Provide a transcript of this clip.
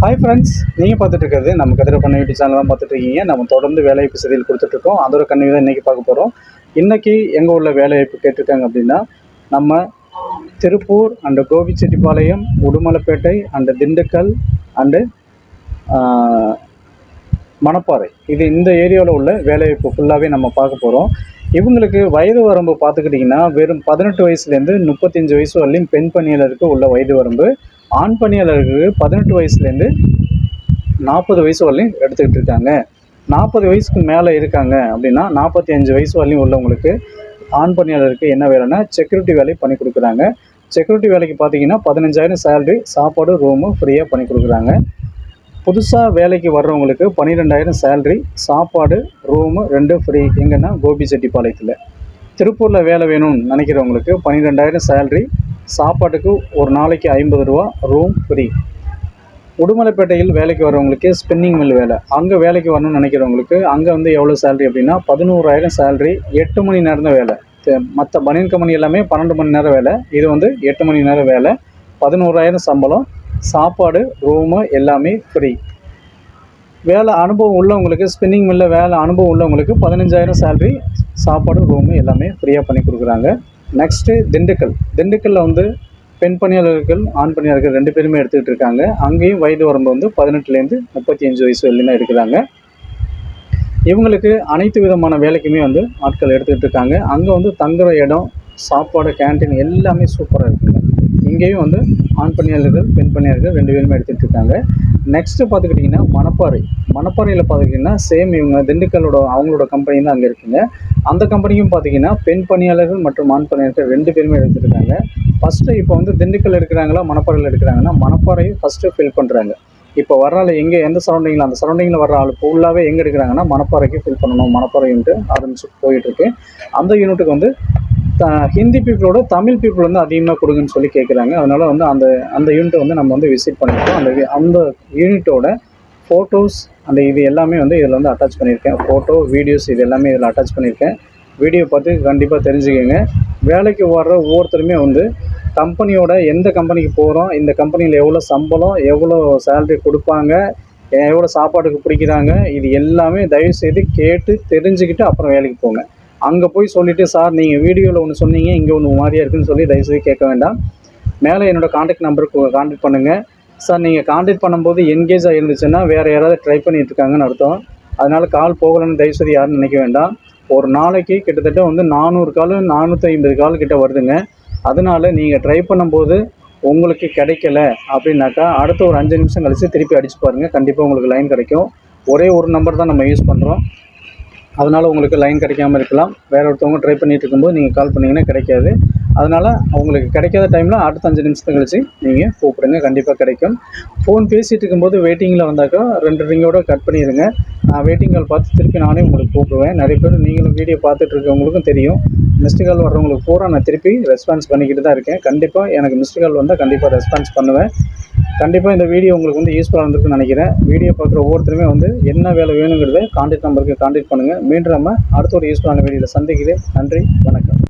Hi friends நீங்கள் பார்த்துட்டு இருக்கிறது நம்ம கதிர பண்ண யூடியூப் சேனல் தான் பார்த்துட்டு இருக்கீங்க நம்ம தொடர்ந்து வேலைவாய்ப்பு செய்தியில் கொடுத்துட்ருக்கோம் அதோட கண்ணி தான் இன்றைக்கி பார்க்க போகிறோம் இன்றைக்கி எங்கே உள்ள வேலைவாய்ப்பு கேட்டிருக்காங்க அப்படின்னா நம்ம Tiruppur and Gobichettipalayam Udumalaipettai and Dindigul and Manapparai. இது இந்த ஏரியாவில் உள்ள வேலைவாய்ப்பு ஃபுல்லாகவே நம்ம பார்க்க போகிறோம் இவங்களுக்கு வயது வரம்பு பார்த்துக்கிட்டிங்கன்னா வெறும் பதினெட்டு வயசுலேருந்து முப்பத்தஞ்சு வயசு வரலையும் பெண் பணியாளருக்கு உள்ள வயது வரம்பு. ஆண் பணியாளருக்கு பதினெட்டு வயசுலேருந்து நாற்பது வயசு வரலையும் எடுத்துக்கிட்டு இருக்காங்க. நாற்பது வயசுக்கு மேலே இருக்காங்க அப்படின்னா நாற்பத்தி அஞ்சு வயசு வரலையும் உள்ளவங்களுக்கு ஆண் பணியாளருக்கு என்ன வேலைன்னா செக்யூரிட்டி வேலை பண்ணி கொடுக்குறாங்க. செக்யூரிட்டி வேலைக்கு பார்த்தீங்கன்னா பதினஞ்சாயிரம் சேலரி சாப்பாடு ரூமு ஃப்ரீயாக பண்ணி கொடுக்குறாங்க. புதுசாக வேலைக்கு வர்றவங்களுக்கு பன்னிரெண்டாயிரம் சேலரி சாப்பாடு ரூமு ரெண்டு ஃப்ரீ எங்கன்னா கோபிச்செட்டிப்பாளையத்தில் திருப்பூரில் வேலை வேணும்னு நினைக்கிறவங்களுக்கு பன்னிரெண்டாயிரம் சேல்ரி சாப்பாட்டுக்கு ஒரு நாளைக்கு ஐம்பது ரூபா ரூம் ஃப்ரீ உடுமலைப்பேட்டையில் வேலைக்கு வரவங்களுக்கு ஸ்பின்னிங் மில் வேலை. அங்கே வேலைக்கு வரணும்னு நினைக்கிறவங்களுக்கு அங்கே வந்து எவ்வளோ சேல்ரி அப்படின்னா பதினோராயிரம் சேல்ரி எட்டு மணி நேரம் தான் வேலை. மற்ற பனியன் கம்பெனி எல்லாமே பன்னெண்டு மணி நேரம் வேலை. இது வந்து எட்டு மணி நேரம் வேலை. பதினோராயிரம் சம்பளம் சாப்பாடு ரூமு எல்லாமே ஃப்ரீ வேலை அனுபவம் உள்ளவங்களுக்கு ஸ்பின்னிங் மில்லில் வேலை அனுபவம் உள்ளவங்களுக்கு பதினஞ்சாயிரம் சேல்ரி சாப்பாடு ரூமு எல்லாமே ஃப்ரீயாக பண்ணி கொடுக்குறாங்க. நெக்ஸ்ட்டு திண்டுக்கல். திண்டுக்கல்லில் வந்து பெண் பணியாளர்கள் ஆண் பணியாளர்கள் ரெண்டு பேருமே எடுத்துக்கிட்டு இருக்காங்க. அங்கேயும் வயது வரம்பு வந்து பதினெட்டுலேருந்து முப்பத்தி அஞ்சு வயசு வரலாம் இருக்கிறாங்க இவங்களுக்கு அனைத்து விதமான வேலைக்குமே வந்து ஆட்கள் எடுத்துக்கிட்டு இருக்காங்க. அங்கே வந்து தங்குற இடம் சாப்பாடு கேன்டீன் எல்லாமே சூப்பராக இருக்குங்க. இங்கேயும் வந்து ஆண் பணியாளர்கள் பெண் பணியாளர்கள் ரெண்டு பேருமே எடுத்துகிட்டு இருக்காங்க. நெக்ஸ்ட்டு பார்த்துக்கிட்டிங்கன்னா மணப்பாறை. மணப்பாறையில் பார்த்துக்கிட்டிங்கன்னா சேம் இவங்க திண்டுக்கல்லோட அவங்களோட கம்பெனி தான் அங்கே இருக்குங்க. அந்த கம்பெனியும் பார்த்தீங்கன்னா பெண் பணியாளர்கள் மற்றும் ஆண் பணியாளர்கள் ரெண்டு பேருமே எடுத்துருக்காங்க. ஃபஸ்ட்டு இப்போ வந்து திண்டுக்கல் எடுக்கிறாங்களா மணப்பாறையில் எடுக்கிறாங்கன்னா மணப்பாறையும் ஃபஸ்ட்டு ஃபில் பண்ணுறாங்க இப்போ வர்றால ஆள் எங்கே எந்த சரௌண்டிங்கில் அந்த சரௌண்டிங்கில் வர ஆள் ஃபுல்லாகவே எங்கே எடுக்கிறாங்கன்னா மணப்பாறைக்கு ஃபில் பண்ணணும் மணப்பாறை யூனிட் ஆரம்பிச்சு போயிட்டுருக்கு அந்த யூனிட்டுக்கு வந்து ஹிந்தி பீப்புளோட தமிழ் பீப்புள் வந்து அதிகமாக கொடுங்கன்னு சொல்லி கேட்குறாங்க அதனால் வந்து அந்த அந்த யூனிட்டை வந்து நம்ம வந்து விசிட் பண்ணியிருக்கோம் அந்த அந்த யூனிட்டோட ஃபோட்டோஸ் அந்த இது எல்லாமே வந்து இதில் வந்து அட்டாச் பண்ணியிருக்கேன் ஃபோட்டோ வீடியோஸ் இது எல்லாமே இதில் அட்டாச் பண்ணியிருக்கேன் வீடியோ பார்த்து கண்டிப்பாக தெரிஞ்சுக்கோங்க. வேலைக்கு வர்ற ஒவ்வொருத்தருமே வந்து கம்பெனியோட எந்த கம்பெனிக்கு போகிறோம் இந்த கம்பெனியில் எவ்வளோ சம்பளம் எவ்வளோ சேலரி கொடுப்பாங்க எவ்வளோ சாப்பாட்டுக்கு பிடிக்கிறாங்க இது எல்லாமே தயவுசெய்து கேட்டு தெரிஞ்சுக்கிட்டு அப்புறம் வேலைக்கு போங்க. அங்கே போய் சொல்லிவிட்டு சார் நீங்கள் வீடியோவில் ஒன்று சொன்னீங்க இங்கே ஒன்று மாதிரியாக இருக்குன்னு சொல்லி தயவுசெய்து கேட்க வேண்டாம். மேலே என்னோடய காண்டாக்ட் நம்பருக்கு காண்டாக்ட் பண்ணுங்கள் சார் நீங்கள் காண்டாக்ட் பண்ணும்போது என்கேஜ் ஆகிருந்துச்சுன்னா வேறு யாராவது ட்ரை பண்ணிகிட்டு இருக்காங்கன்னு அர்த்தம். அதனால் கால் போகலைன்னு தயவுசெய்து யாரும் நினைக்க வேண்டாம். ஒரு நாளைக்கு கிட்டத்தட்ட வந்து நானூறு கால் நானூற்றி ஐம்பது கால் கிட்ட வருதுங்க. அதனால் நீங்கள் ட்ரை பண்ணும்போது உங்களுக்கு கிடைக்கல. அப்படின்னாக்கா அடுத்த ஒரு அஞ்சு நிமிஷம் கழித்து திருப்பி அடிச்சு பாருங்கள் கண்டிப்பாக உங்களுக்கு லைன் கிடைக்கும். ஒரே ஒரு நம்பர் தான் நம்ம யூஸ் பண்ணுறோம் அதனால் உங்களுக்கு லைன் கிடைக்காம இருக்கலாம். வேறு ஒருத்தவங்க ட்ரை பண்ணிட்டு இருக்கும்போது நீங்கள் கால் பண்ணிங்கன்னா கிடைக்காது. அதனால் உங்களுக்கு கிடைக்காத டைமில் அடுத்த அஞ்சு நிமிஷத்தை கழிச்சு நீங்கள் கூப்பிடுங்க. கண்டிப்பாக கிடைக்கும். ஃபோன் பேசிகிட்டு இருக்கும்போது வெயிட்டிங்கில் வந்தாக்கா ரெண்டு ரிங்கோட கட் பண்ணிடுங்க. நான் வெயிட்டிங் கால் பார்த்து திருப்பி நானே உங்களுக்கு கூப்பிடுவேன். நிறைய பேர் நீங்களும் வீடியோ பார்த்துட்டு இருக்கவங்களுக்கும் தெரியும். மிஸ்டு கால் வர்றவங்களுக்கு பூரா நான் திருப்பி ரெஸ்பான்ஸ் பண்ணிக்கிட்டு தான் இருக்கேன். கண்டிப்பாக எனக்கு மிஸ்டு கால் வந்தால் கண்டிப்பாக ரெஸ்பான்ஸ் பண்ணுவேன். கண்டிப்பாக இந்த வீடியோ உங்களுக்கு வந்து யூஸ்ஃபுல்லாக இருந்திருக்குன்னு நினைக்கிறேன். வீடியோ பார்க்குற ஒவ்வொருத்தருமே வந்து என்ன வேலை வேணுங்கிறத காண்டாக்ட் நம்பருக்கு காண்டாக்ட் பண்ணுங்கள் மீண்டும் நம்ம அடுத்த ஒரு யூஸ்ஃபுல்லான வீடியோவில் சந்திக்கிறேன். நன்றி. வணக்கம்.